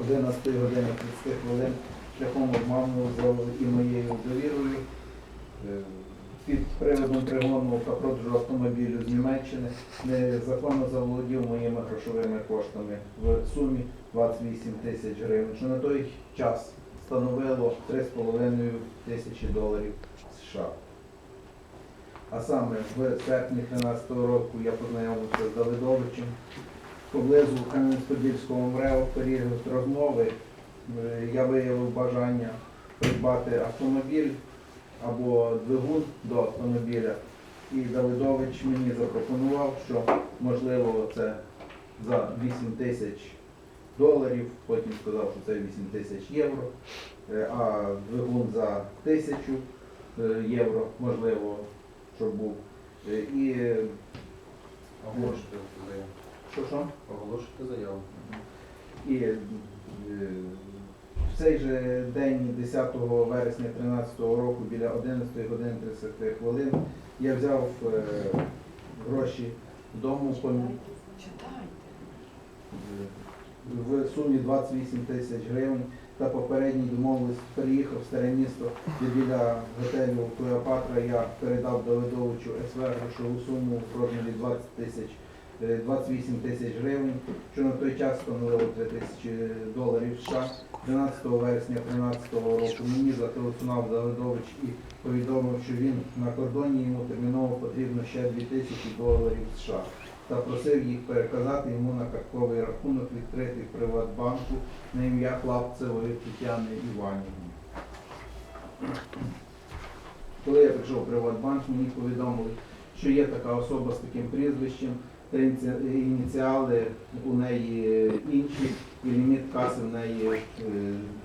11 години 30 хвилин шляхом обману з і моєю довірою е, під приводом пригону та продажу автомобілю з Німеччини незаконно заволодів моїми грошовими коштами в сумі 28 тисяч гривень, що на той час становило 3,5 тисячі доларів США. А саме в серпні 2013 року я познайомився з Давидовичем поблизу Кам'янець-Подільського МРЕО в період розмови е, я виявив бажання придбати автомобіль або двигун до автомобіля. І Давидович мені запропонував, що можливо це за 8 тисяч доларів, потім сказав, що це 8 тисяч євро, е, а двигун за тисячу е, євро, можливо, щоб був. І Оголошуйте заяву. Що що? Оголошуйте заяву. І е, в цей же день, 10 вересня 2013 року, біля 11 години 30 хвилин, я взяв е, гроші дому в сумі 28 тисяч гривень та попередній домовленість переїхав в старе місто, де біля готелю Клеопатра я передав Давидовичу СВ грошову суму в розмірі 20 тисяч. Е, 28 тисяч гривень, що на той час становило 3 тисячі доларів США. 13 вересня 2013 року мені зателефонував Давидович і повідомив, що він на кордоні йому терміново потрібно ще 2 тисячі доларів США та просив їх переказати йому на картковий рахунок відкритий Приватбанку на ім'я Хлапцевої Тетяни Іванівни. Коли я прийшов в Приватбанк, мені повідомили, що є така особа з таким прізвищем, ініціали у неї інші, і ліміт каси в неї е,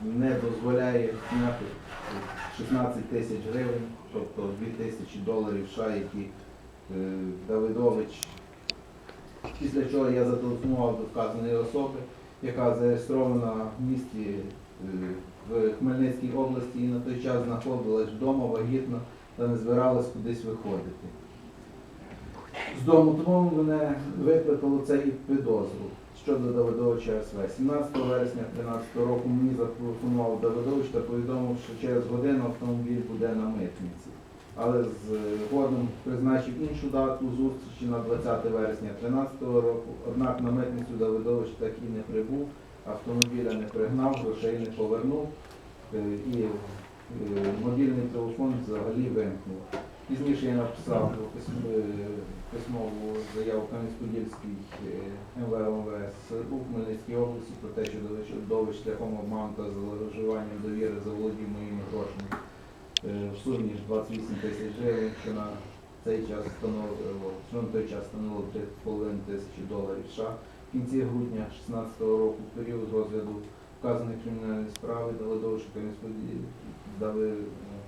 не дозволяє зняти 16 тисяч гривень, тобто 2 тисячі доларів США, які е, Давидович Після чого я зателефонував до вказаної особи, яка зареєстрована в місті е, в Хмельницькій області і на той час знаходилась вдома вагітна та не збиралась кудись виходити. З дому тому мене викликало це і підозру щодо Давидовича СВ. 17 вересня 2013 року мені зателефонував Давидович та повідомив, що через годину автомобіль буде на митниці але згодом призначив іншу дату зустрічі на 20 вересня 2013 року. Однак на митницю Давидович так і не прибув, автомобіля не пригнав, грошей не повернув е, і е, мобільний телефон взагалі вимкнув. Пізніше я написав е, письмову заяву Кам'янець-Подільський е, МВМВС у Хмельницькій області про те, що Давидович шляхом обману та зловживанням довіри заволодів моїми грошами е, в сумі 28 тисяч гривень, що на цей час становило, що на той час становило 3,5 тисячі доларів США. В кінці грудня 2016 року, в період розгляду вказаної кримінальної справи, дали довше дали е,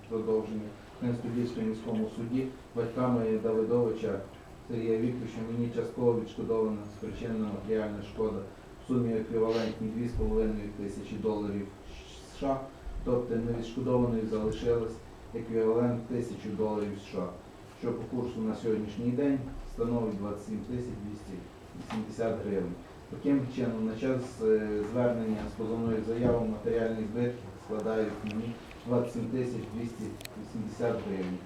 продовження Кам'янець-Подільському міському суді батьками Давидовича Сергія Вікторовича мені частково відшкодована спричинена матеріальна шкода в сумі еквівалентній 2,5 тисячі доларів США тобто невідшкодованою залишилось еквівалент 1000 доларів США, що по курсу на сьогоднішній день становить 27 тисяч 280 гривень. Таким чином, на час е, звернення з позовною заявою матеріальні збитки складають мені 27 280 гривень.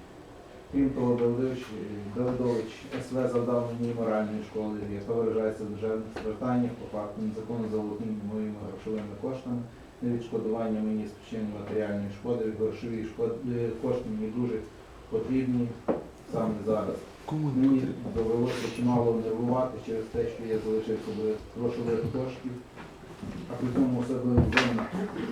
Крім того, Давидович, е, Давидович СВ завдав мені моральної школи, яка виражається в державних стражданнях по факту незаконно заволодіння моїми грошовими коштами, невідшкодування мені спричинення матеріальної шкоди, грошові шкоди, кошти мені дуже потрібні саме зараз. Мені довелося чимало нервувати через те, що я залишився без грошових коштів, а при цьому особливо винна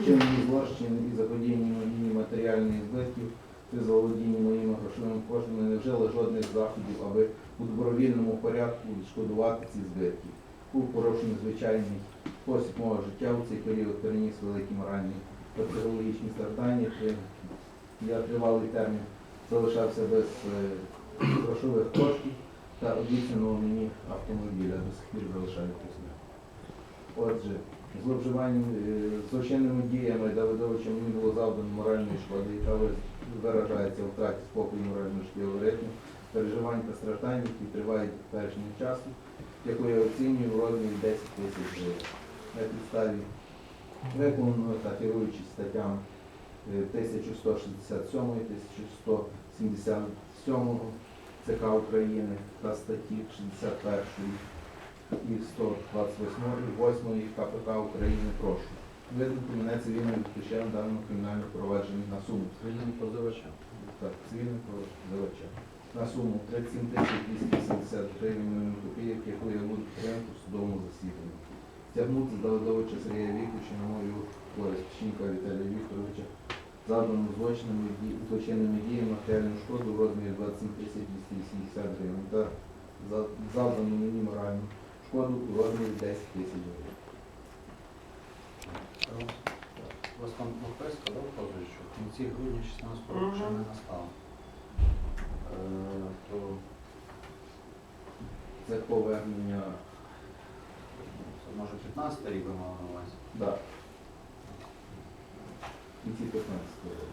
чинні злочин і заподіяння мені матеріальних збитків при заволодінні моїми грошовими коштами не вжила жодних заходів, аби у добровільному порядку відшкодувати ці збитки. Був порушений звичайний спосіб мого життя у цей період переніс великі моральні та психологічні страждання. Я тривалий термін залишався без е, грошових коштів та обіцяного мені автомобіля до сих пір залишаю після. Отже, зловживанням е, злочинними діями Давидовича мені було завдано моральної шкоди, яка виражається у втраті спокою морального життєвого ритму, переживань та страждань, які тривають теперішнього часу, яку я оцінюю в розмірі 10 тисяч гривень. На підставі Виконано та керуючись статтям е, 1167, 1177 ЦК України та статті 61 і 128 і 8 КПК України прошу. Визнати мене цивільним відключенням даного кримінального провадження на суму Звільнення позивача. так, цивільним позивача на суму 37 тисяч 280 гривень копійок, яку я буду підтримати в судовому засіданні. Стягнути з Давидовича Сергія Вікторовича на мою користь Печінка Віталія Вікторовича заданому злочинами ді- злочинними діями матеріальну шкоду в розмірі 27 тисяч 280 гривень та за- завдану мені моральну шкоду у розмірі 10 тисяч гривень. У вас там да, вказує, що в кінці грудня 16 року ще не настало. Е, То Це повернення це може 15 рік ви мали на увазі. да, в кінці 15 року.